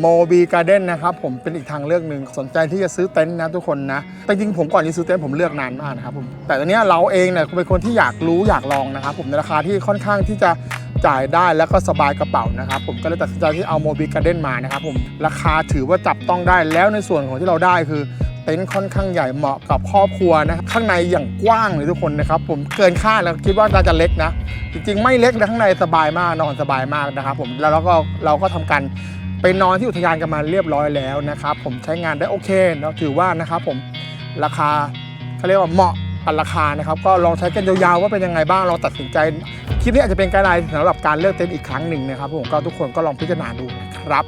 โมบีการ์เด้นนะครับผมเป็นอีกทางเลือกหนึ่งสนใจที่จะซื้อเต็นท์นะทุกคนนะแต่จริงผมก่อนที่ซื้อเต็นท์ผมเลือกนานมากนะครับผมแต่ตอนนี้เราเองเนี่ยเป็นคนที่อยากรู้อยากลองนะครับผมในราคาที่ค่อนข้างที่จะจ่ายได้แล้วก็สบายกระเป๋านะครับผมก็เลยตัดสินใจที่เอาโมบีการ์เด้นมานะครับผมราคาถือว่าจับต้องได้แล้วในส่วนของที่เราได้คือเต็นท์ค่อนข้างใหญ่เหมาะกับครอบครัวนะครับข้างในอย่างกว้างเลยทุกคนนะครับผมเกินคาดแล้วคิดว่าน่าจะเล็กนะ จริงๆ ไม่เล็กนะข้างในสบายมากนอนสบายมากนะครับผมแล้วเราก็เราก็ทำการ ไปนอนที่อุทยานกันมาเรียบร้อยแล้วนะครับผมใช้งานได้โอเคเนาะถือว่านะครับผมราคาเขาเรียกว่าเหมาะกับราคานะครับก็ลองใช้กันยาวๆว่าเป็นยังไงบ้างลองตัดสินใจคลิปนี้อาจจะเป็นกด์ไลน์สำหรับการเลือกเต็นท์อีกครั้งหนึ่งนะครับผมก็ทุกคนก็ลองพิจารณาดูนะครับ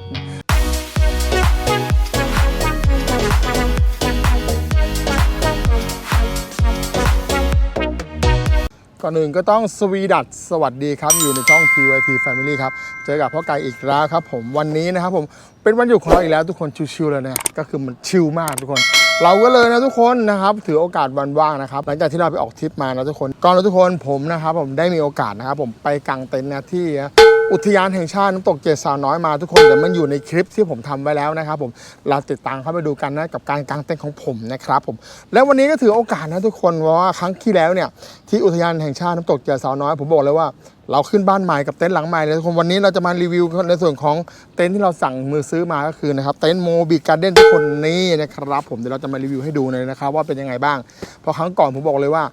ก่อนอื่นก็ต้องสวีดัตสวัสดีครับ อยู่ในช่อง TYT Family ครับ เจอกับพ่อไก่อีกแล้วครับผมวันนี้นะครับผมเป็นวันหยุดของเราอีกแล้วทุกคนชิวๆเลยนะก็คือมันชิลมากทุกคน เราก็เลยนะทุกคนนะครับ ถือโอกาสวันว่างนะครับ หลังจากที่เราไปออกทริปมานะทุกคนก่อนนะทุกคนผมนะครับผมได้มีโอกาสนะครับผมไปกางเต็นท์นะที่ อุทยานแห่งชาติน้ำตกเจ็ดสาวน้อยมาทุกคนแต่มันอยู่ในคลิปที่ผมทำไว้แล้วนะครับผมเราติดตามเข้าไปดูกันนะกับการกางเต็นท์ของผมนะครับผมแล้ววันนี้ก็ถือโอกาสนะทุกคนว่าครั้งที่แล้วเนี่ยที่อุทยานแห่งชาติน้ำตกเจ็ดสาวน้อยผมบอกเลยว่าเราขึ้นบ้านใหม่กับเต็นท์หลังใหม่เลยทุกคนวันนี้เราจะมารีวิวในส่วนของเต็นท์ที่เราสั่งมือซื้อมาก็คือนะครับเต็นท์โมบิการ์เด้นทุกคนนี่นะครับผมเดี๋ยวเราจะมารีวิวให้ดูเลยนะครับว่าเป็นยังไงบ้างเพราะครั้งก่อนผมบอกเลยว่า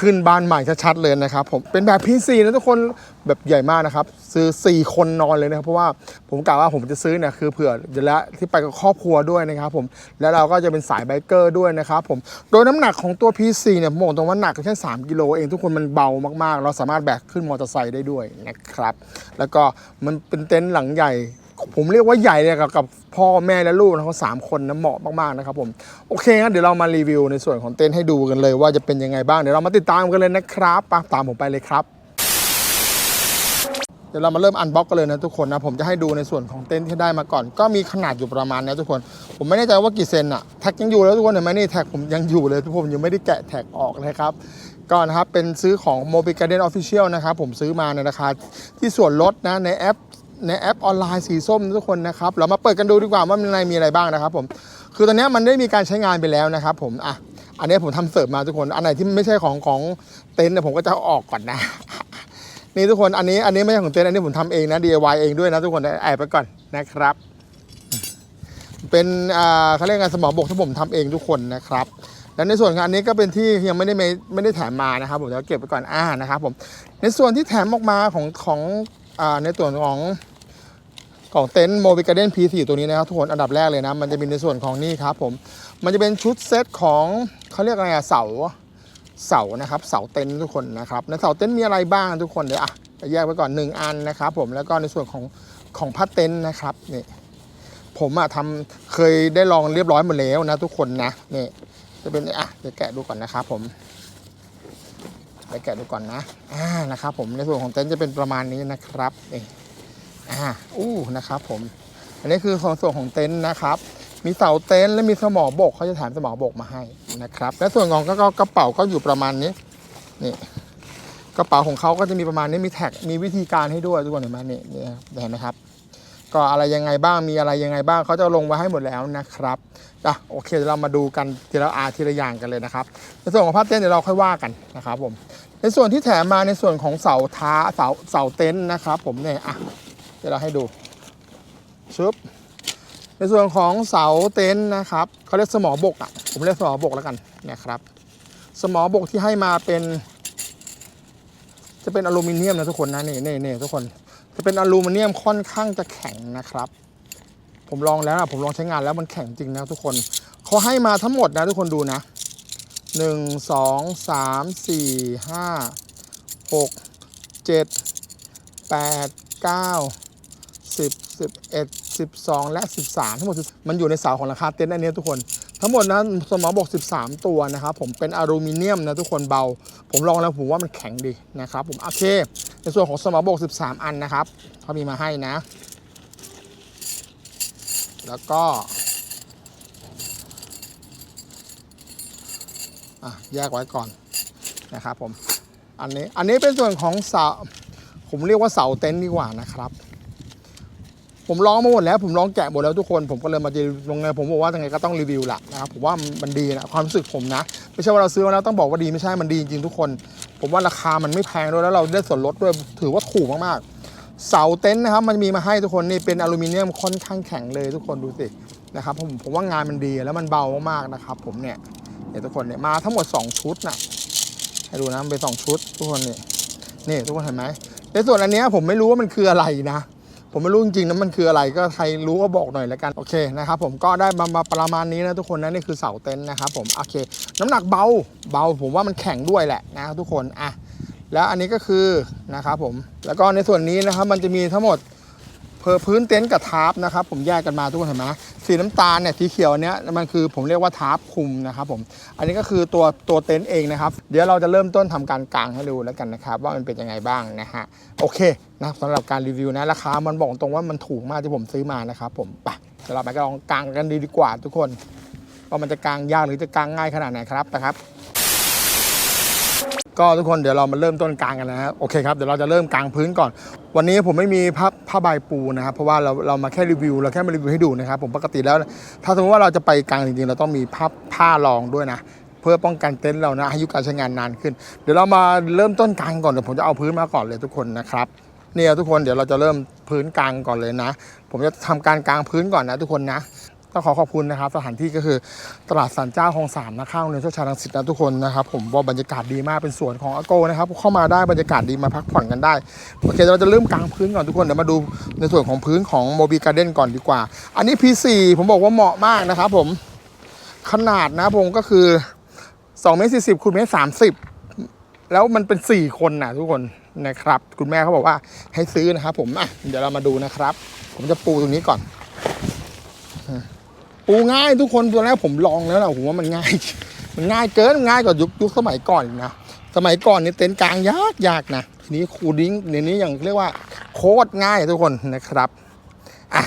ขึ้นบ้านใหม่ชัดๆเลยนะครับผมเป็นแบบพีซีนะทุกคนแบบใหญ่มากนะครับ ซื้อ 4 คนนอนเลยนะครับ เพราะว่าผมกะว่าผมจะซื้อเนี่ยคือเผื่อเดี๋ยวละที่ไปกับครอบครัวด้วยนะครับผมแล้วเราก็จะเป็นสายไบเกอร์ด้วยนะครับผมโดยน้ำหนักของตัว PC เนี่ยผมบอกตรงว่าหนักแค่3กิโลเองทุกคนมันเบามากๆ เราสามารถแบกขึ้นมอเตอร์ไซค์ได้ด้วยนะครับ แล้วก็มันเป็นเต็นท์หลังใหญ่ ผมเรียกว่าใหญ่เลยกับกับ พ่อแม่และลูกนะเขาสามคนนะเหมาะมากๆนะครับผมโอเคงั้นเดี๋ยวเรามารีวิวในส่วนของเต็นท์ให้ดูกันเลย ว่าจะเป็นยังไงบ้างเดี๋ยวเรามาติดตามกันเลยนะครับปตามผมไปเลยครับเดี๋ยวเรามาเริ่มอันบ็อกกันเลยนะทุกคนนะผมจะให้ดูในส่วนของเต็นท์ที่ได้มาก่อน ก็มีขนาดอยู่ประมาณนี้ทุกคน ผมไม่แน่ใจว่ากี่เซนอะแท็กยังอยู่แล้วทุกคนเห็นไหมนี่แท็กผมยังอยู่เลยทุกคนยังไม่ได้แกะแท็กออกเลยครับก็นะครับเป็นซื้อของ m o b i g a r d e n Official นะครับผมซื้อมาในราคาที่ส่วนลดนะในแอป ในแอปออนไลน์สีส้มทุกคนนะครับ เรามาเปิดกันดูดีกว่าว่ามันในมีอะไรบ้างนะครับผม คือตอนนี้มันได้มีการใช้งานไปแล้วนะครับผมอะอันนี้ผมทำเสิร์ฟมาทุกคน อันไหนที่ไม่ใช่ของของเต็นท์เนี่ยผมก็จะออกก่อนนะ นี่ทุกคน อันนี้อันนี้ไม่ใช่ของเต็นท์อันนี้ผมทำเองนะ DIY เองด้วยนะทุกคนแอบไปก่อนนะครับ เป็นอ่าเขาเรียกไงสมองบกที่ผมทำเองทุกคนนะครับแล้วในส่วนของอันนี้ก็เป็นที่ยังไม่ได้ไม่ได้แถมมานะครับผมเดี๋ยวเก็บไปก่อนอ่านะครับผมในส่วนที่แถมออกมาของของ ในส่วนของของเต็นท์โมบิกาเดน P4 ตัวนี้นะครับทุกคนอันดับแรกเลยนะ มันจะมีในส่วนของนี่ครับผม มันจะเป็นชุดเซตของเขาเรียกอะไรอะเสาเสานะครับเสาเต็นท์ทุกคนนะครับในเสาเต็นท์มีอะไรบ้างทุกคนเดี๋ยวอะแยกไว้ก่อนหนึ่งอันนะครับผมแล้วก็ในส่วนของของผ้าเต็นท์นะครับนี่ผมอะทำเคยได้ลองเรียบร้อยหมดแล้วนะทุกคนนะนี่จะเป็นอะเดี๋ยวแกะดูก่อนนะครับผม เดี๋ยวแกะดูก่อนนะอ่านะครับผมในส่วนของเต็นท์จะเป็นประมาณนี้นะครับนี่อ่าอู้นะครับผม อันนี้คือของส่วนของเต็นท์นะครับมีเสาเต็นท์และมีสมอบกเขาจะแถมสมอบกมาให้นะครับ และส่วนของก็กระเป๋าก็อยู่ประมาณนี้นี่กระเป๋าของเขาก็จะมีประมาณนี้มีแท็กมีวิธีการให้ด้วยทุกคนเห็นไหมนี่เห็นไหมครับ ก็อะไรยังไงบ้างมีอะไรยังไงบ้างเขาจะลงไว้ให้หมดแล้วนะครับอะโอเคเดี๋ยวเรามาดูกันทีละอาทีละอย่างกันเลยนะครับ ในส่วนของผ้าเต็นท์เดี๋ยวเราค่อยว่ากันนะครับผมในส่วนที่แถมมาในส่วนของเสาท้าเสาเสาเต็นท์นะครับ ผมเนี่ยอะเดี๋ยวเราให้ดูชุบในส่วนของเสาเต็นท์นะครับเขาเรียกสมอบกอะผมเรียกสมอบกแล้วกันนะครับ สมอบกที่ให้มาเป็น จะเป็นอลูมิเนียมนะทุกคนนะนี่นี่นี่ทุกคน จะเป็นอลูมิเนียมค่อนข้างจะแข็งนะครับ ผมลองแล้วนะผมลองใช้งานแล้วมันแข็งจริงนะทุกคนเขาให้มาทั้งหมดนะทุกคนดูนะหนึ่งสองสามสี่ห้าหกเจ็ดแปดเก้า สิบสิบเอ็ดสิบสองและสิบสามทั้งหมดมันอยู่ในเสาของราคาเต็นท์อันนี้ทุกคน ทั้งหมดนะสมอบอก13 ตัวนะครับผมเป็นอลูมิเนียมนะทุกคนเบา ผมลองแล้วผมว่ามันแข็งดีนะครับผมโอเค ในส่วนของสมอบอก13 อันนะครับเขามีมาให้นะ แล้วก็แยกไว้ก่อนนะครับผมอันนี้อันนี้เป็นส่วนของเสาผมเรียกว่าเสาเต็นท์ดีกว่านะครับ ผมลองมาหมดแล้ว ผมลองแกะหมดแล้วทุกคน ผมก็เลยมาจะลงไงผมบอกว่ายังไงก็ต้องรีวิวแหละนะครับผมว่ามันดีนะความรู้สึกผมนะ ไม่ใช่ว่าเราซื้อมาแล้วต้องบอกว่าดีไม่ใช่มันดีจริงๆทุกคน ผมว่าราคามันไม่แพงด้วยแล้วเราได้ส่วนลดด้วยถือว่าถูกมากๆ เสาเต็นท์นะครับมันมีมาให้ทุกคนนี่เป็นอลูมิเนียมค่อนข้างแข็งเลยทุกคนดูสินะครับผมผมว่างานมันดีแล้วมันเบามากๆนะครับผมเนี่ยเนี่ยทุกคนเนี่ยมาทั้งหมด 2 ชุดนะให้ดูนะมันเป็นสองชุด ทุกคนเนี่ยนี่ทุกคนเห็นไหมในส่วนอันนี้ผมไม่รู้ว่ามันคืออะไรนะ ผมไม่รู้จริงๆนะมันคืออะไรก็ใครรู้ก็บอกหน่อยแล้วกันโอเคนะครับผมก็ได้มามาประมาณนี้นะทุกคนนะนี่คือเสาเต็นท์นะครับผมโอเค น้ำหนักเบาเบาผมว่ามันแข็งด้วยแหละนะทุกคนอะแล้วอันนี้ก็คือนะครับผมแล้วก็ในส่วนนี้นะครับมันจะมีทั้งหมด เพอพื้นเต็นท์กับทาร์ปนะครับ ผมแยกกันมาทุกคนเห็นไหมสีน้ำตาลเนี่ยสีเขียวเนี้ยมันคือผมเรียกว่าทาร์ปคุมนะครับผมอันนี้ก็คือตัวตัวเต็นท์เองนะครับ เดี๋ยวเราจะเริ่มต้นทำการกางให้ดูแล้วกันนะครับว่ามันเป็นยังไงบ้างนะฮะโอเคนะสำหรับการรีวิวนะราคามันบอกตรงว่ามันถูกมากที่ผมซื้อมานะครับผมไปเดี๋ยวเราไปก็ลองกางกันดีดีกว่าทุกคนว่ามันจะกางยากหรือจะกางง่ายขนาดไหนครับนะครับ ก็ทุกคนเดี๋ยวเรามาเริ่มต้นกลางกันนะครับโอเคครับเดี๋ยวเราจะเริ่มกลางพื้นก่อน วันนี้ผมไม่มีผ้าผ้าใบปูนะครับเพราะว่าเราเรามาแค่รีวิวเราแค่มารีวิวให้ดูนะครับผมปกติแล้ว ถ้าสมมติว่าเราจะไปกลางจริงๆเราต้องมีผ้าผ้ารองด้วยนะเพื่อป้องกันเต็นท์เรานะอายุการใช้งานนานขึ้น เดี๋ยวเรามาเริ่มต้นกลางก่อนเดี๋ยวผมจะเอาพื้นมาก่อนเลยทุกคนนะครับเนี่ยทุกคนเดี๋ยวเราจะเริ่มพื้นกลางก่อนเลยนะ ผมจะทำการกลางพื้นก่อนนะทุกคนนะ ต้องขอขอบคุณนะครับสถานที่ก็คือตลาดสันเจ้าคลองสามนะข้างโรงเรียนโชคชัยรังสิตนะทุกคนนะครับผมว่าบรรยากาศดีมากเป็นสวนของอโกนะครับเข้ามาได้บรรยากาศดีมาพักผ่อนกันได้โอเคเราจะเริ่มกลางพื้นก่อนทุกคนเดี๋ยวมาดูในส่วนของพื้นของโมบิการ์เด้นก่อนดีกว่า อันนี้ P4 ผมบอกว่าเหมาะมากนะครับผมขนาดนะผมก็คือ2เมตร40คูณเมตร30 แล้วมันเป็น 4 คนนะทุกคนนะครับ คุณแม่เขาบอกว่าให้ซื้อนะครับผมอะเดี๋ยวเรามาดูนะครับ ผมจะปูตรงนี้ก่อน ปูง่ายทุกคนตัวแรกผมลองแล้วนะผมว่ามันง่าย มันง่ายเกินง่ายกว่ายุคยุคสมัยก่อนนะสมัยก่อนเนี่ยเต็นท์กลางยากยากนะทีนี้คูดิ้งเดี๋ยวนี้อย่างเรียกว่าโคตรง่ายทุกคนนะครับอะ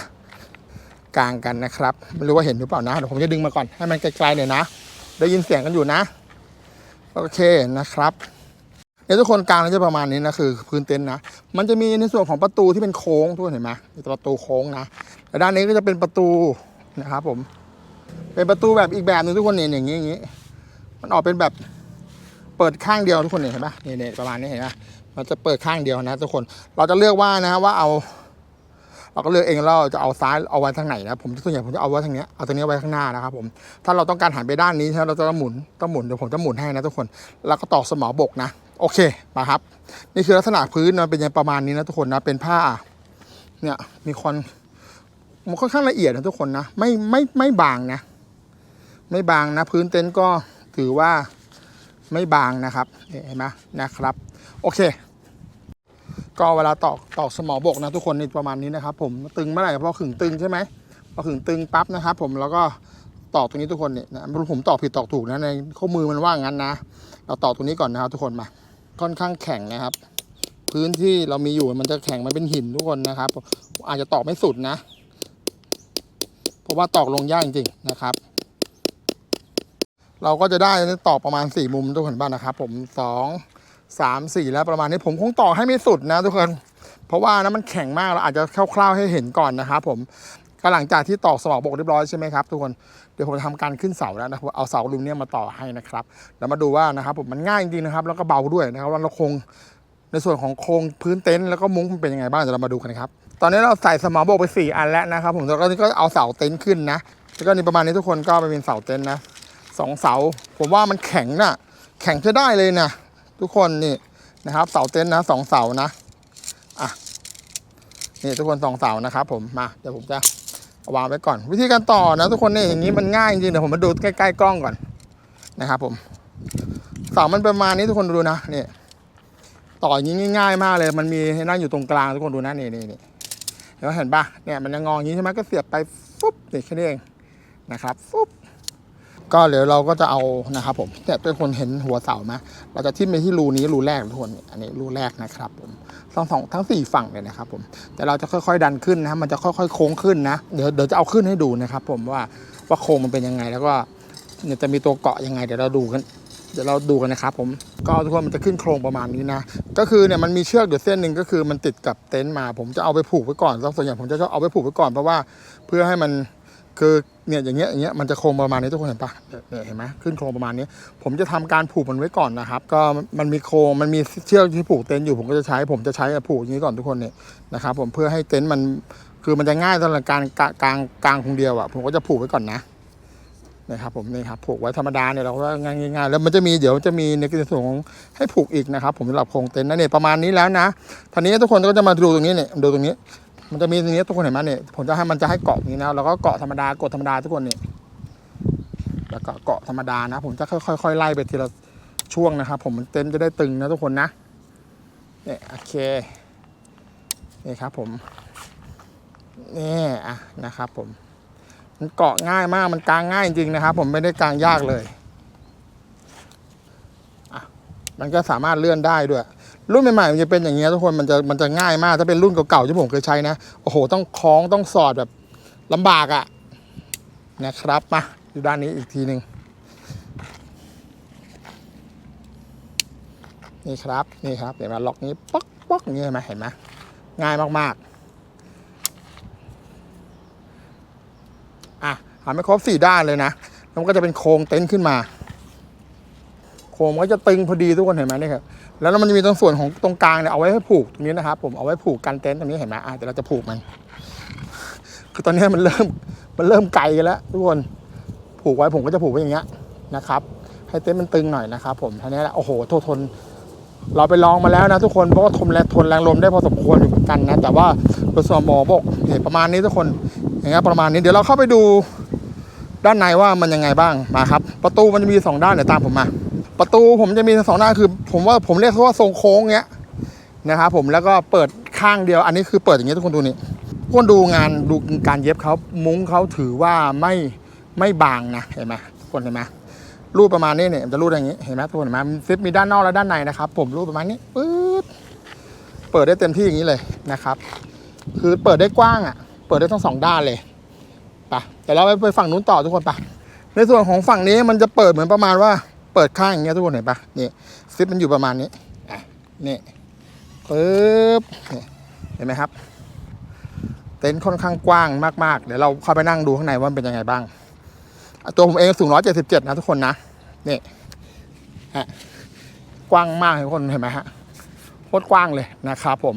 กลางกันนะครับไม่รู้ว่าเห็นหรือเปล่านะเดี๋ยวผมจะดึงมาก่อนให้มันไกลๆหน่อยนะ ได้ยินเสียงกันอยู่นะ โอเคนะครับเดี๋ยทุกคนกลางจะประมาณนี้นะคือพื้นเต็นท์นะ มันจะมีในส่วนของประตูที่เป็นโค้งทุกคนเห็นไหมมีประตูโค้งนะแต่ด้านนี้ก็จะเป็นประตู นะครับผม เป็นประตูแบบอีกแบบหนึงทุกคนเนี่ยอย่างนี้อย่างนี้ มันออกเป็นแบบเปิดข้างเดียวทุกคนเนี่ยเห็นปะเนี่ยเนี่ยประมาณนี้เห็นปะมันจะเปิดข้างเดียวนะทุกคน เราจะเลือกว่านะว่าเอา เราก็เลือกเองแล้วเราจะเอาซ้ายเอาไว้ทางไหนนะผมส่วนใหญ่ผมจะเอาไว้ทางเนี้ยเอาตรงนี้ไว้ข้างหน้านะครับผม ถ้าเราต้องการหันไปด้านนี้ใช่ไหมเราจะหมุนต้องหมุนเดี๋ยวผมจะหมุนให้นะทุกคน แล้วก็ตอกสมอบกนะ โอเคมาครับ นี่คือลักษณะพื้นนะเป็นย่างประมาณนี้นะทุกคนนะเป็นผ้า เนี่ยมีคอน มันค่อนข้างละเอียดนะทุกคนนะไม่ไม่ไม่บางนะ ไม่บางนะ พื้นเต็นท์ก็ถือว่าไม่บางนะครับเนี่ยเห็นไหมนะครับ โอเค ก็เวลาตอกตอกสมอบกนะทุกคนนี่ประมาณนี้นะครับ ผมตึงเมื่อไหร่พอขึงตึงใช่ไหมพอขึงตึงปั๊บนะครับ ผมแล้วก็ตอกตรงนี้ทุกคนเนี่ยนะรู้ผมตอกผิดตอกถูกนะในข้อมือมันว่างั้นนะ เราตอกตรงนี้ก่อนนะครับ ทุกคนมาค่อนข้างแข็งนะครับ พื้นที่เรามีอยู่มันจะแข็งมันเป็นหินทุกคนนะครับ อาจจะตอกไม่สุดนะ ราะว่าตอกลงยากจริงๆนะครับ เราก็จะได้ตอกประมาณ 4 มุมทุกคนบ้างนะครับ ผม 2 3 4 แล้วประมาณนี้ผมคงตอกให้ไม่สุดนะทุกคน เพราะว่านะมันแข็งมากเราอาจจะคร่าวๆให้เห็นก่อนนะครับผมก็หลังจากที่ตอกสมอบกเรียบร้อยใช่ไหมครับทุกคนเดี๋ยวผมจะทำการขึ้นเสาแล้วนะครับเอาเสาลูมเนียมมาต่อให้นะครับแล้วมาดูว่านะครับผมมันง่ายจริงนะครับ แล้วก็เบาด้วยนะครับว่าเราคงในส่วนของโครงพื้นเต็นท์แล้วก็มุ้งมันเป็นยังไงบ้างเดี๋ยวเรามาดูกันนะครับ ตอนนี้เราใส่สมอบกไป 4 อันแล้วนะครับ ผมแล้วก็นี่ก็เอาเสาเต็นท์ขึ้นนะแล้วก็นี่ประมาณนี้ทุกคนก็ไปเป็นเสาเต็นท์นะสองเสา ผมว่ามันแข็งนะแข็งจะได้เลยนะทุกคนนี่นะครับ เสาเต็นท์นะสองเสานะอะนี่ทุกคนสองเสานะครับ ผมมาเดี๋ยวผมจะาวางไว้ก่อน วิธีการต่อนะ ทุกคนนี่อย่างนี้มันง่ายจริงเดี๋ยวผมมาดูใกล้ๆกล้องก่อนนะครับผมเสามันประมาณนี้ทุกคนดูนะนี่ต่ออย่างนี้ง่าย ๆ มากเลย มันมีให้นั่งอยู่ตรงกลางทุกคนดูนะนี่นี่นี่ เห็นไหมเห็นปะเนี่ยมันจะงออย่างนี้ใช่ไหมก็เสียบไปฟุ๊บนี่แค่นี้เองนะครับฟุ๊บก็เดี๋ยวเราก็จะเอานะครับผมเนี่ยทุกคนเห็นหัวเสาไหมเราจะทิ่มไปที่รูนี้รูแรกทุกคนอันนี้รูแรกนะครับผมทั้งสองทั้งสี่ฝั่งเลยนะครับผมแต่เราจะค่อยๆดันขึ้นนะมันจะค่อยๆโค้งขึ้นนะเดี๋ยวเดี๋ยวจะเอาขึ้นให้ดูนะครับผมว่าว่าโค้งมันเป็นยังไงแล้วก็เนี่ยจะมีตัวเกาะยังไงเดี๋ยวเราดูกัน เดี๋ยวเราดูกันนะครับผมก็ทุกคนมันจะขึ้นโครงประมาณนี้นะ ก็คือเนี่ยมันมีเชือกอยู่เส้นหนึ่งก็คือมันติดกับเต็นท์มา ผมจะเอาไปผูกไว้ก่อนส่วนใหญ่ผมจะชอบเอาไปผูกไว้ก่อนเพราะว่าเพื่อให้มันคือเนี่ยอย่างเงี้ยอย่างเงี้ยมันจะโครงประมาณนี้ทุกคนเห็นปะเนี่ยเห็นไหมขึ้นโครงประมาณนี้ ผมจะทำการผูกมันไว้ก่อนนะครับ ก็มันมีโครงมันมีเชือกที่ผูกเต็นท์อยู่ผมก็จะใช้ ผมจะใช้ผูกอย่างนี้ก่อนทุกคนเนี่ยนะครับ ผมเพื่อให้เต็นท์มันคือมันจะง่ายสำหรับการกลางกางกางคงเดียวอะผมก็จะผูกไว้ก่อนนะ นะครับผมนี่ครับผูกไว้ธรรมดาเนี่ยเราก็ง่ายง่ายๆแล้วมันจะมีเดี๋ยวจะมีในส่วนของให้ผูกอีกนะครับ ผมสำหรับโครงเต็นท์นะเนี่ยประมาณนี้แล้วนะทีนี้ทุกคนก็จะมาดูตรงนี้เนี่ยดูตรงนี้ มันจะมีตรงนี้ทุกคนเห็นไหมเนี่ยผมจะให้มันจะให้เกาะนี้นะแล้วก็เกาะธรรมดากดธรรมดาทุกคนเนี่ยแล้วก็เกาะธรรมดานะ ผมจะค่อยๆไล่ไปทีละช่วงนะครับ ผมมันเต็นท์จะได้ตึงนะทุกคนนะเนี่ยโอเคนี่ครับผมนี่อะนะครับผม มันเกาะง่ายมากมันกางง่ายจริงนะครับ ผมไม่ได้กางยากเลยมันก็สามารถเลื่อนได้ด้วย รุ่นใหม่ๆมันจะเป็นอย่างเงี้ยทุกคนมันจะมันจะง่ายมากถ้าเป็นรุ่นเก่าๆที่ผมเคยใช้นะโอ้โห ต้องคล้องต้องสอดแบบลำบากอะ่ะนะครับมาดูด้านนี้อีกทีหนึ่งนี่ครับนี่ครับเดี๋ยวมาล็อกนี้ป๊อกป๊อกนี้เห็นไหมเห็นไหมง่ายมากๆ อะหาไม่ครบสี่ด้านเลยนะแล้วมันก็จะเป็นโครงเต็นท์ขึ้นมา โครงก็จะตึงพอดีทุกคนเห็นไหมนี่ครับแล้วมันจะมีตรงส่วนของตรงกลางเนี่ยเอาไว้ให้ผูกตรงนี้นะครับ ผมเอาไว้ผูกกันเต็นท์ตรงนี้เห็นไหมอะเดี๋ยวเราจะผูกมัน คือตอนนี้มันเริ่มมันเริ่มไกลกันแล้ว ทุกคนผูกไว้ผมก็จะผูกไว้อย่างเงี้ยนะครับ ให้เต็นท์มันตึงหน่อยนะครับ ผมท่านี้แหละโอ้โหทนทนเราไปลองมาแล้วนะทุกคนเพราะว่าทนแรงทนแรงลมได้พอสมควรอยู่เหมือนกันนะ แต่ว่าโดยส่วนหมอบอกเห็นประมาณนี้ทุกคน อย่างเงี้ยประมาณนี้เดี๋ยวเราเข้าไปดูด้านในว่ามันยังไงบ้างมาครับ ประตูมันจะมีสองด้านเดี๋ยวตามผมมา ประตูผมจะมีสองด้านคือ ผมว่าผมเรียกว่าทรงโค้งเงี้ยนะครับผมแล้วก็เปิดข้างเดียวอันนี้คือเปิดอย่างเงี้ยทุกคนดูนี่ทุกคนดูงานดูการเย็บเขามุ้งเขาถือว่าไม่ไม่บางนะเห็นไหมทุกคนเห็นไหมรูปประมาณนี้เนี่ยจะรูดอย่างนี้เห็นไหมทุกคนเห็นไหมซิปมีด้านนอกและด้านในนะครับ ผมรูปประมาณนี้ปึ๊ดเปิดได้เต็มที่อย่างนี้เลยนะครับ คือเปิดได้กว้างอะ เปิดได้ทั้งสองด้านเลยปเดี๋ยวเราไปไปฝั่งนู้นต่อทุกคนไปในส่วนของฝั่งนี้มันจะเปิดเหมือนประมาณว่า เปิดข้างอย่างเงี้ยทุกคนเห็นปะนี่ซิปมันอยู่ประมาณนี้อะนี่ปึ๊บเห็นไหมครับ เต็นท์ค่อนข้างกว้างมากๆ เดี๋ยวเราเข้าไปนั่งดูข้างในว่ามันเป็นยังไงบ้าง ตัวผมเองสูง 177 นะทุกคนนะนี่ฮะกว้างมากทุกคนเห็นไหมฮะโคตรกว้างเลยนะครับผม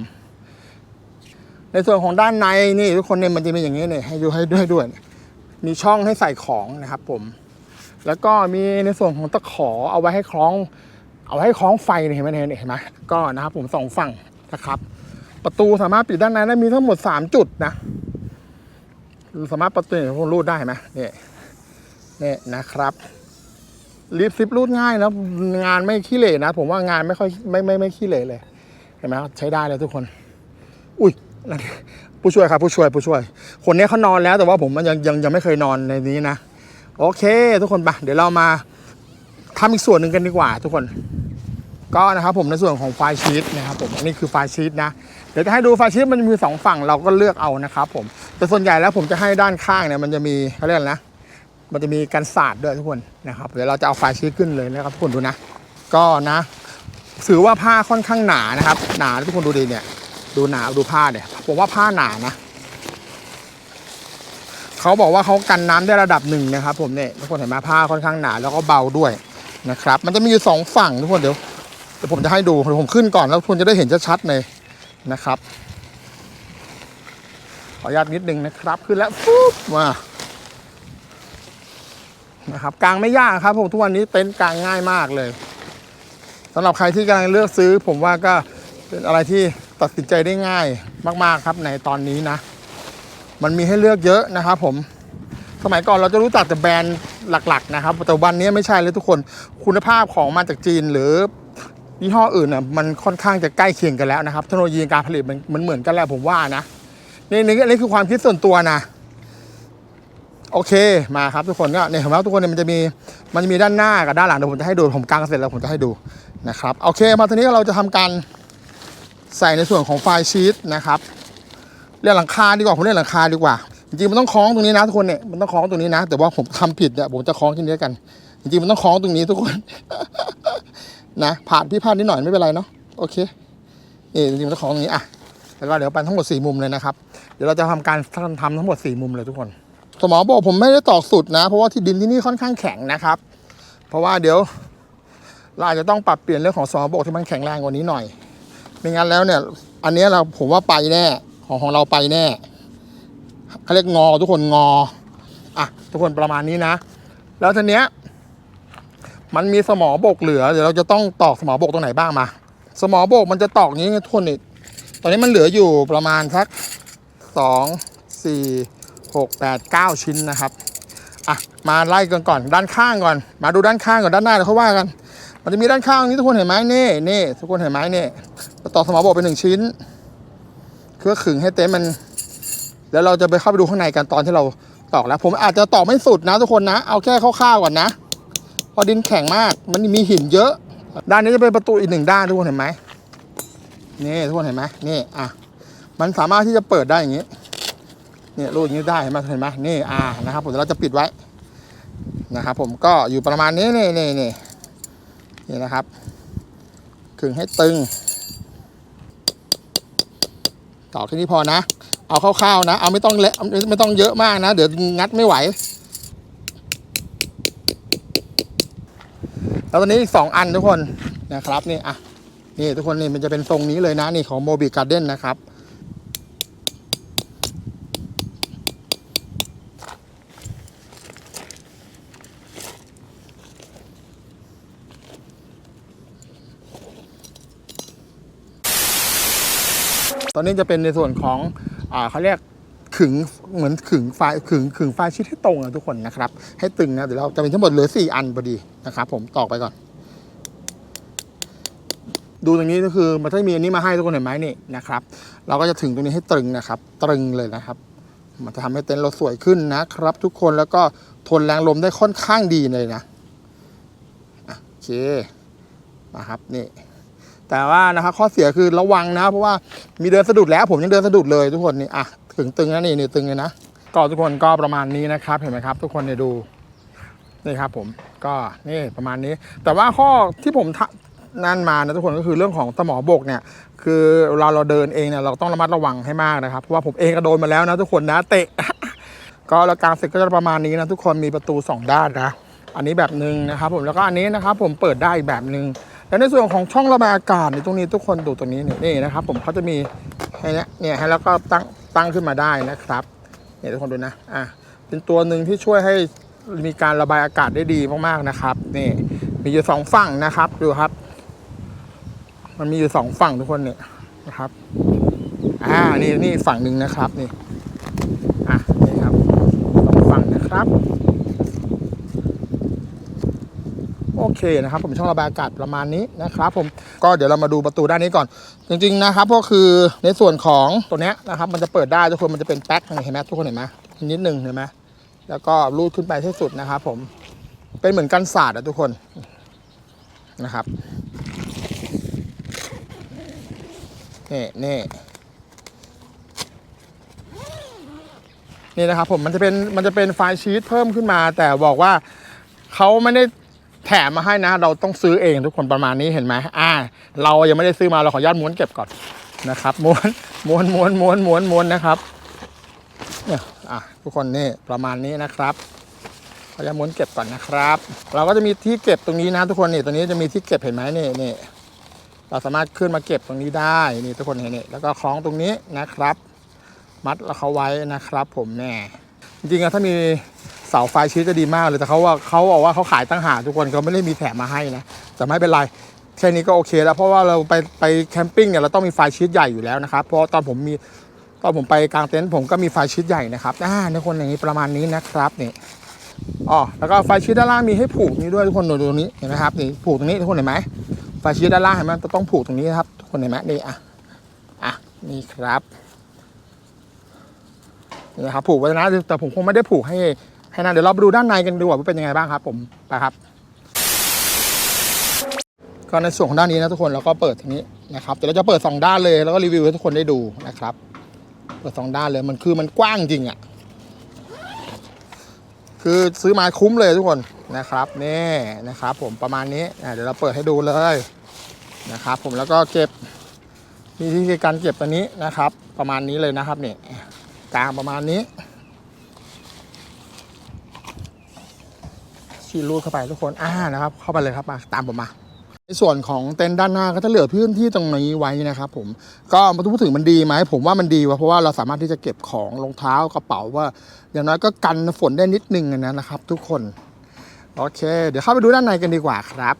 ในส่วนของด้านในนี่ทุกคนเนี่ยมันจะมีอย่างนี้เนี่ยให้ดูให้ด้วยด้วยเนี่ยมีช่องให้ใส่ของนะครับผม แล้วก็มีในส่วนของตะขอเอาไว้ให้คล้อง เอาไว้ให้คล้องไฟเห็นไหมเนี่ยเห็นไหมก็นะครับผมสองฝั่งนะครับ ประตูสามารถปิดด้านในได้มีทั้งหมดสามจุดนะสามารถประตูเนี่ยผมรูดได้ไหมเนี่ยเนี่ยนะครับลิฟต์ซิปรูดง่ายแล้วงานไม่ขี้เหร่นะ ผมว่างานไม่ค่อยไม่ไม่ไม่ขี้เหร่เลยเห็นไหมใช้ได้เลยทุกคน อุ้ย ผู้ช่วยครับผู้ช่วยผู้ช่วย คนนี้เขานอนแล้วแต่ว่าผมมันยังยังยังไม่เคยนอนในนี้นะ โอเค ทุกคนไปเดี๋ยวเรามาทำอีกส่วนหนึ่งกันดีกว่า ทุกคน ก็นะครับผมในส่วนของไฟล์ชีตนะครับผมอันนี้คือไฟล์ชีตนะ เดี๋ยวจะให้ดูไฟล์ชีตมันจะมีสองฝั่งเราก็เลือกเอานะครับผมแต่ส่วนใหญ่แล้วผมจะให้ด้านข้างเนี่ยมันจะมีเขาเรียกอะไรนะ มันจะมีกันศาสตร์ด้วยทุกคนนะครับ เดี๋ยวเราจะเอาไฟล์ชีตขึ้นเลยนะครับทุกคนดูนะ ก็นะถือว่าผ้าค่อนข้างหนานะครับ หนาทุกคนดูดีเนี่ย ดูหนาดูผ้าเนี่ยผมว่าผ้าหนานะเขาบอกว่าเขากันน้ำได้ระดับหนึ่งนะครับ ผมเนี่ยทุกคนเห็นไหมผ้าค่อนข้างหนาแล้วก็เบาด้วยนะครับ มันจะมีอยู่สองฝั่งทุกคนเดี๋ยวเดี๋ยวผมจะให้ดูเดี๋ยวผมขึ้นก่อนแล้วคุณจะได้เห็นชัดๆเลยนะครับ ขออนุญาตนิดนึงนะครับ ขึ้นแล้วปุ๊บมานะครับกลางไม่ยากครับ ผมทุกวันนี้เต็นท์กลางง่ายมากเลยสำหรับใครที่กำลังเลือกซื้อ ผมว่าก็เป็นอะไรที่ ตัดสินใจได้ง่ายมาก ๆ ครับในตอนนี้นะ มันมีให้เลือกเยอะนะครับผม สมัยก่อนเราจะรู้จักแต่แบรนด์หลัก ๆ นะครับ แต่วันนี้ไม่ใช่เลยทุกคน คุณภาพของมาจากจีนหรือยี่ห้ออื่นน่ะมันค่อนข้างจะใกล้เคียงกันแล้วนะครับ เทคโนโลยีการผลิตมันเหมือนกันแล้วผมว่านะนี่นี่อันนี้คือความคิดส่วนตัวนะ โอเคมาครับทุกคนก็เนี่ยเห็นไหมทุกคนเนี่ยมันจะมีมันจะมีด้านหน้ากับด้านหลังเดี๋ยวผมจะให้ดูผมกางเสร็จแล้วผมจะให้ดูนะครับโอเค มาทีนี้เราจะทำการ ใส่ในส่วนของไฟชีตนะครับเรียกหลังคาดีกว่าผมเรียกหลังคาดีกว่า จริงๆมันต้องคล้องตรงนี้นะทุกคนเนี่ยมันต้องคล้องตรงนี้นะ แต่ว่าผมทำผิดเนี่ยผมจะคล้องที่นี้กัน จริงๆมันต้องคล้องตรงนี้ทุกคนนะผ่านพี่พลาดนิดหน่อยไม่เป็นไรเนาะโอเคนี่จริงๆมันต้องคล้องตรงนี้อะแล้วก็เดี๋ยวไปทั้งหมดสี่มุมเลยนะครับเดี๋ยวเราจะทำการทำทั้งหมดสี่มุมเลยทุกคนสมอบอกผมไม่ได้ตอกสุดนะ เพราะว่าที่ดินที่นี่ค่อนข้างแข็งนะครับ เพราะว่าเดี๋ยวเราอาจจะต้องปรับเปลี่ยนเรื่องของสมอบอกที่มันแข็งแรงกว่านี้หน่อย ไม่งั้นแล้วเนี่ย อันนี้เราผมว่าไปแน่ของของเราไปแน่เขาเรียกงอทุกคนงออะทุกคนประมาณนี้นะ แล้วทีเนี้ย มันมีสมอบกเหลือเดี๋ยวเราจะต้องตอกสมอบกตรงไหนบ้างมา สมอบกมันจะตอกอย่างนี้ทุกคนนี่ตอนนี้มันเหลืออยู่ประมาณสักสองสี่หกแปดเก้าชิ้นนะครับอะมาไล่กันก่อนด้านข้างก่อน มาดูด้านข้างก่อนด้านหน้าเดี๋ยวเขาว่ากัน มันจะมีด้านข้างนี้ทุกคนเห็นไหมนี่นี่ทุกคนเห็นไหมนี่เราตอกสมอบกเป็นหนึ่งชิ้นเพื่อขึงให้เต็นท์มัน แล้วเราจะไปเข้าไปดูข้างในกันตอนที่เราตอกแล้ว ผมอาจจะตอกไม่สุดนะทุกคนนะ เอาแค่คร่าวๆก่อนนะเพราะดินแข็งมาก มันมีหินเยอะ ด้านนี้จะเป็นประตูอีกหนึ่งด้านทุกคนเห็นไหมนี่ทุกคนเห็นไหมนี่อะมันสามารถที่จะเปิดได้อย่างนี้เนี่ยรูดอย่างนี้ได้เห็นไหมเห็นไหมนี่อ่านะครับผมเดี๋ยวเราจะปิดไว้นะครับผมก็อยู่ประมาณนี้นี่นี่นี่ นี่นะครับขึงให้ตึง ต่อแค่นี้พอนะ เอาคร่าวๆนะ เอาไม่ต้องเละไม่ต้องเยอะมากนะ เดี๋ยวงัดไม่ไหว แล้วตอนนี้อีกสองอันทุกคนนะครับนี่อะนี่ทุกคนนี่มันจะเป็นทรงนี้เลยนะนี่ของโมบิการ์เด้นนะครับ ตอนนี้จะเป็นในส่วนของอ่าเขาเรียกขึงเหมือนขึงไฟขึงขึงไฟชิดให้ตรงนะทุกคนนะครับ ให้ตึงนะเดี๋ยวเราจะมีทั้งหมดเหลือสี่อันพอดีนะครับผมตอกไปก่อน ดูตรงนี้ก็คือมันจะมีอันนี้มาให้ทุกคนเห็นไหมนี่นะครับ เราก็จะถึงตรงนี้ให้ตรึงนะครับ ตรึงเลยนะครับ มันจะทำให้เต็นท์เราสวยขึ้นนะครับ ทุกคนแล้วก็ทนแรงลมได้ค่อนข้างดีเลยนะโอเคนะครับนี่ แต่ว่านะครับข้อเสียคือระวังนะเพราะว่ามีเดินสะดุดแล้วผมยังเดินสะดุดเลยทุกคนนี่อะถึงตึงนะนี่นี่ตึงเลยนะก็ทุกคนก็ประมาณนี้นะครับเห็นไหมครับ ทุกคนเนี่ยดูนี่ครับผมก็นี่ประมาณนี้ แต่ว่าข้อที่ผมทะนั่นมานะทุกคนก็คือเรื่องของสมอบกเนี่ยคือเวลาเราเดินเองเนี่ยเราต้องระมัดระวังให้มากนะครับเพราะว่าผมเองก็โดนมาแล้วนะทุกคนนะเตะ ก็แล้วกลางเสร็จก็จะประมาณนี้นะทุกคนมีประตูสองด้านนะอันนี้แบบหนึ่งนะครับผมแล้วก็อันนี้นะครับผมเปิดได้อีกแบบหนึ่ง แล้วในส่วนของช่องระบายอากาศในตรงนี้ทุกคนดูตรงนี้นี่นนะครับ ผมเขาจะมีให้เนี้ยเนี่ยให้แล้วก็ตั้งตั้งขึ้นมาได้นะครับเนี่ยทุกคนดูนะอะเป็นตัวหนึ่งที่ช่วยให้มีการระบายอากาศได้ดีมากๆนะครับนี่มีอยู่สองฝั่งนะครับดูครับ มันมีอยู่สองฝั่งทุกคนเนี่ยนะครับอ่านี่นี่ฝั่งหนึ่งนะครับนี่อะนี่ครับสองฝั่งนะครับ โอเคนะครับผมช่องระบายอากาศประมาณนี้นะครับผมก็เดี๋ยวเรามาดูประตูด้านนี้ก่อน จริงๆนะครับก็คือในส่วนของตัวเนี้ยนะครับมันจะเปิดได้ทุกคนมันจะเป็นแป๊กเห็นไหมทุกคนเห็นไหมนิดหนึ่งเห็นไหมแล้วก็รูดขึ้นไปที่สุดนะครับผมเป็นเหมือนกันศาสตร์อะทุกคนนะครับนี่นี่นี่นะครับผมมันจะเป็นมันจะเป็นไฟล์ชีตเพิ่มขึ้นมา แต่บอกว่าเขาไม่ได้ แถมมาให้นะ เราต้องซื้อเองทุกคนประมาณนี้เห็นไหมอ่า เรายังไม่ได้ซื้อมาเราขออนุญาตม้วนเก็บก่อนนะครับม้วนม้วนม้วนม้วนม้วนม้วนนะครับเนี่ยอะทุกคนนี่ประมาณนี้นะครับขออนุญาตม้วนเก็บก่อนนะครับ เราก็จะมีที่เก็บตรงนี้นะทุกคนนี่ตรงนี้จะมีที่เก็บเห็นไหมนี่นี่เราสามารถขึ้นมาเก็บตรงนี้ได้นี่ทุกคนเห็นนี่แล้วก็คล้องตรงนี้นะครับ มัดแล้วเขาไว้นะครับ ผมแน่จริงๆอะถ้ามี เสาไฟชีสจะดีมากเลยแต่เขาว่าเขาบอกว่าเขาขายตั้งหากทุกคนเขาไม่ได้มีแถมมาให้นะแต่ไม่เป็นไรแค่นี้ก็โอเคแล้วเพราะว่าเราไปไปแคมปิ้งเนี่ยเราต้องมีไฟชีสใหญ่อยู่แล้วนะครับเพราะตอนผมมีตอนผมไปกลางเต็นท์ผมก็มีไฟชีสใหญ่นะครับอ่าในคนอย่างนี้ประมาณนี้นะครับนี่อ๋อแล้วก็ไฟชีสด้านล่างมีให้ผูกนี้ด้วยทุกคนดูตรงนี้เห็นไหมครับนี่ผูกตรงนี้ทุกคนเห็นไหมไฟชี้ด้านล่างเห็นไหมต้องผูกตรงนี้นะครับทุกคนเห็นไหมนี่อะอะนี่ครับนี่นะครับผูกไว้นะแต่ผมคงไม่ได้ผูกให้ ให้นะเดี๋ยวเราไปดูด้านในกันดีกว่าเป็นยังไงบ้างครับผมไปครับ ก็ในส่วนของด้านนี้นะทุกคนเราก็เปิดทีนี้นะครับเดี๋ยวเราจะเปิดสองด้านเลยแล้วก็รีวิวให้ทุกคนได้ดูนะครับ เปิดสองด้านเลยมันคือมันกว้างจริงอะคือซื้อมาคุ้มเลยทุกคนนะครับนี่นะครับ ผมประมาณนี้อะเดี๋ยวเราเปิดให้ดูเลยนะครับ ผมแล้วก็เก็บมีวิธีการเก็บตัวนี้นะครับ ประมาณนี้เลยนะครับเนี่ยกลางประมาณนี้ ชีรูดเข้าไปทุกคนอ่านะครับ เข้าไปเลยครับมาตามผมมาในส่วนของเต็นท์ด้านหน้าก็จะเหลือพื้นที่ตรงนี้ไว้นะครับผมก็มาพูดถึงมันดีไหมผมว่ามันดีว่ะเพราะว่าเราสามารถที่จะเก็บของรองเท้ากระเป๋าว่า อย่างน้อยก็กันฝนได้นิดนึงนะนะครับ ทุกคนโอเค เดี๋ยวเข้าไปดูด้านในกันดีกว่าครับ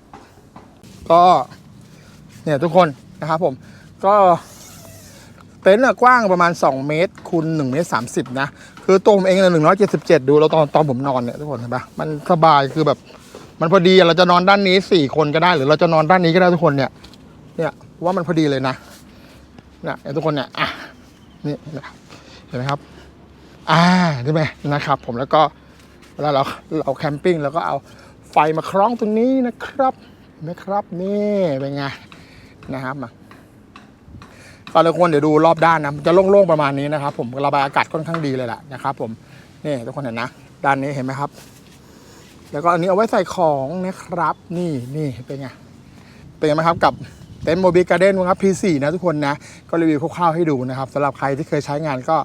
ก็เนี่ยทุกคนนะครับผมก็เต็นท์กว้างประมาณ 2 เมตรคูณ1เมตร30 นะ คือตัวผมเองเนี่ย177ดูแล้วตอนตอนผมนอนเนี่ยทุกคนเห็นปะมันสบายคือแบบ มันพอดีเราจะนอนด้านนี้4คนก็ได้ หรือเราจะนอนด้านนี้ก็ได้ทุกคนเนี่ย เนี่ยว่ามันพอดีเลยนะเนี่ยทุกคนเนี่ยอะนี่เห็นไหมครับ อ่าใช่ไหมนะครับ ผมแล้วก็เวลาเราเราแคมปิ้งเราก็เอาไฟมาคล้องตรงนี้นะครับเห็นไหมครับ นี่เป็นไงนะครับมา ก็เลยควรเดี๋ยวดูรอบด้านนะจะโล่งๆประมาณนี้นะครับ ผมระบายอากาศค่อนข้างดีเลยแหละนะครับผมนี่ทุกคนเห็นนะ ด้านนี้เห็นไหมครับ แล้วก็อันนี้เอาไว้ใส่ของนะครับ นี่นี่เป็นไงเป็นไงไหมครับกับเต็นท์โมบิการ์เด้นครับ P4 นะทุกคนนะก็รีวิวคร่าวๆให้ดูนะครับสำหรับใครที่เคยใช้งานก็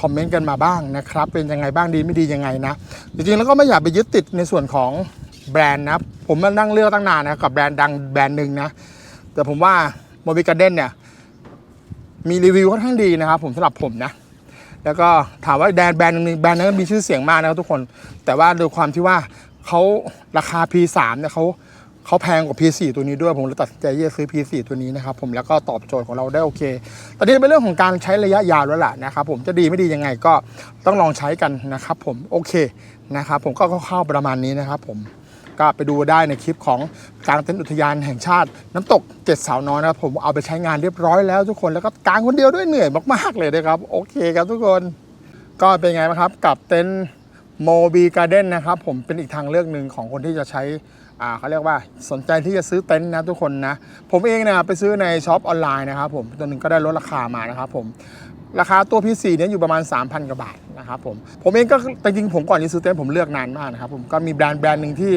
คอมเมนต์กันมาบ้างนะครับ เป็นยังไงบ้างดีไม่ดียังไงนะจริงๆแล้วก็ไม่อยากไปยึดติดในส่วนของแบรนด์นะผมมานั่งเลือกตั้งนานนะกับแบรนด์ดังแบรนด์หนึ่งนะแต่ผมว่าโมบิการ์เด้นเนี่ย มีรีวิวค่อนข้างดีนะครับผมสำหรับผมนะ แล้วก็ถามว่าแบรนด์แบรนด์หนึงแบรนด์นั้นมีชื่อเสียงมากนะครับทุกคน แต่ว่าโดยความที่ว่าเขาราคา P3 เนี่ยเขาเขาแพงกว่า P4 ตัวนี้ด้วยผมเลยตัดใจที่จะซื้อ P4 ตัวนี้นะครับผมแล้วก็ตอบโจทย์ของเราได้โอเค ตอนนี้เป็นเรื่องของการใช้ระยะยาวแล้วล่ะนะครับผมจะดีไม่ดียังไงก็ต้องลองใช้กันนะครับผมโอเคนะครับผมก็เข้าๆประมาณนี้นะครับผม ก็ไปดูได้ในคลิปของกลางเต็นท์อุทยานแห่งชาติ น้ำตกเจ็ดสาวน้อยนะครับผมเอาไปใช้งานเรียบร้อยแล้วทุกคนแล้วก็กลางคนเดียวด้วยเหนื่อยมากๆเลยนะครับ โอเคครับทุกคนก็เป็นไงบ้างครับกับเต็นท์โมบีการ์เด้นนะครับผมเป็นอีกทางเลือกหนึ่งของคนที่จะใช้อ่าเขาเรียกว่าสนใจที่จะซื้อเต็นท์นะทุกคนนะ ผมเองเนะไปซื้อในช็อปออนไลน์นะครับผมตัวหนึ่งก็ได้ลดราคามานะครับผม ราคาตัว P4 เนี่ยอยู่ประมาณ 3,000 กว่าบาทนะครับผม ผมเองก็แต่จริงผมก่อนที่ซื้อเต็นท์ผมเลือกนานมากนะครับผมก็มีแบรนด์แบรนด์หนึ่งที่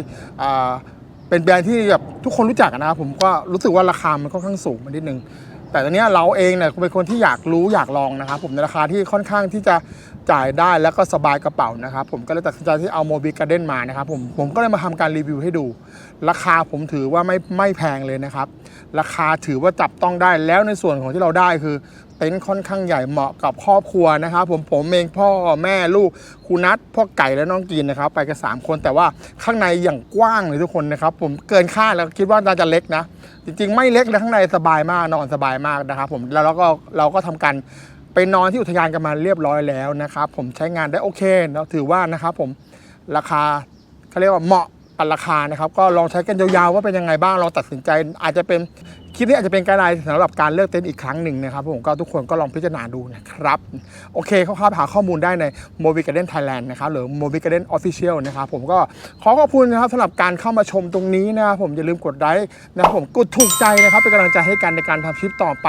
เป็นแบรนด์ที่แบบทุกคนรู้จักนะครับผมก็รู้สึกว่าราคามันค่อนข้างสูงมานิดนึง แต่ตอนเนี้ยเราเองเนี่ยเป็นคนที่อยากรู้อยากลองนะครับผมในราคาที่ค่อนข้างที่จะจ่ายได้แล้วก็สบายกระเป๋านะครับผมก็เลยตัดสินใจที่เอาโมบิการ์เด้นมานะครับผมผมก็เลยมาทำการรีวิวให้ดู ราคาผมถือว่าไม่ไม่แพงเลยนะครับ ราคาถือว่าจับต้องได้แล้วในส่วนของที่เราได้คือเต็นท์ค่อนข้างใหญ่เหมาะกับครอบครัวนะครับผมผมเองพ่อแม่ลูกครูนัทพ่อไก่และน้องกินนะครับ ไปกันสามคนแต่ว่าข้างในอย่างกว้างเลยทุกคนนะครับ ผมเกินคาดแล้วคิดว่าน่าจะเล็กนะ จริง ๆ ไม่เล็กเลยข้างในสบายมากนอนสบายมากนะครับ ผมแล้วเราก็เราก็ทำการไปนอนที่อุทยานกันมาเรียบร้อยแล้วนะครับ ผมใช้งานได้โอเคเนาะถือว่านะครับ ผมราคาเขาเรียกว่าเหมาะ กันราคานะครับ ก็ลองใช้กันยาวๆว่าเป็นยังไงบ้างลองตัดสินใจอาจจะเป็น คลิปนี้อาจจะเป็นไกด์ไลน์สำหรับการเลือกเต็นท์อีกครั้งหนึ่งนะครับผมก็ทุกคนก็ลองพิจารณาดูนะครับ โอเคเข้าๆหาข้อมูลได้ใน m o b i g a r d e n Thailand นะครับหรือ m o b i g a r d e n Official นะครับผมก็ขอขอบคุณนะครับสำหรับการเข้ามาชมตรงนี้นะครับผมอย่าลืมกดไลค์นะครับผมกดถูกใจนะครับเป็นกำลังใจให้กันในการทำคลิปต่อไป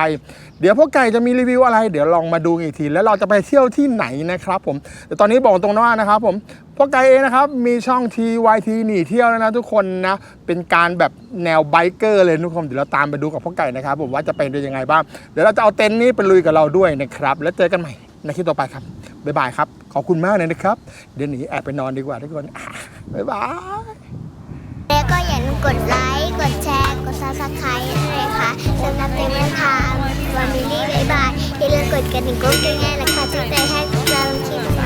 เดี๋ยวพวกไก่จะมีรีวิวอะไร เดี๋ยวลองมาดูอีกที แล้วเราจะไปเที่ยวที่ไหนนะครับผมแต่ตอนนี้บอกตรงนะว่านะครับผมพวกไก่เองนะครับมีช่อง TYT หนีเที่ยวแล้วนะทุกคนนะเป็นการแบบแนวไบเกอร์เลยทุกคนเดี๋ยวเราตามไปดูกับพวกไก่นะครับผมว่าจะเป็นยังไงบ้างเดี๋ยวเราจะเอาเต็นท์นี้ไปลุยกับเราด้วยนะครับ แล้วเจอกันใหม่ในคลิปต่อไปครับบ๊ายบายครับขอบคุณมากเลยนะครับ เดี๋ยวหนีแอบไปนอนดีกว่าทุกคนบ๊ายบายแล้วก็อย่าลืมกดไลค์กดแชร์กด subscribe ด้วยค่ะสำหรับเป็นทางวันนี้บ๊ายบายอย่าลืมกดกระดิ่งกุ้งกิ้งแง่นะคะจะได้ให้เราลงคลิปใหม่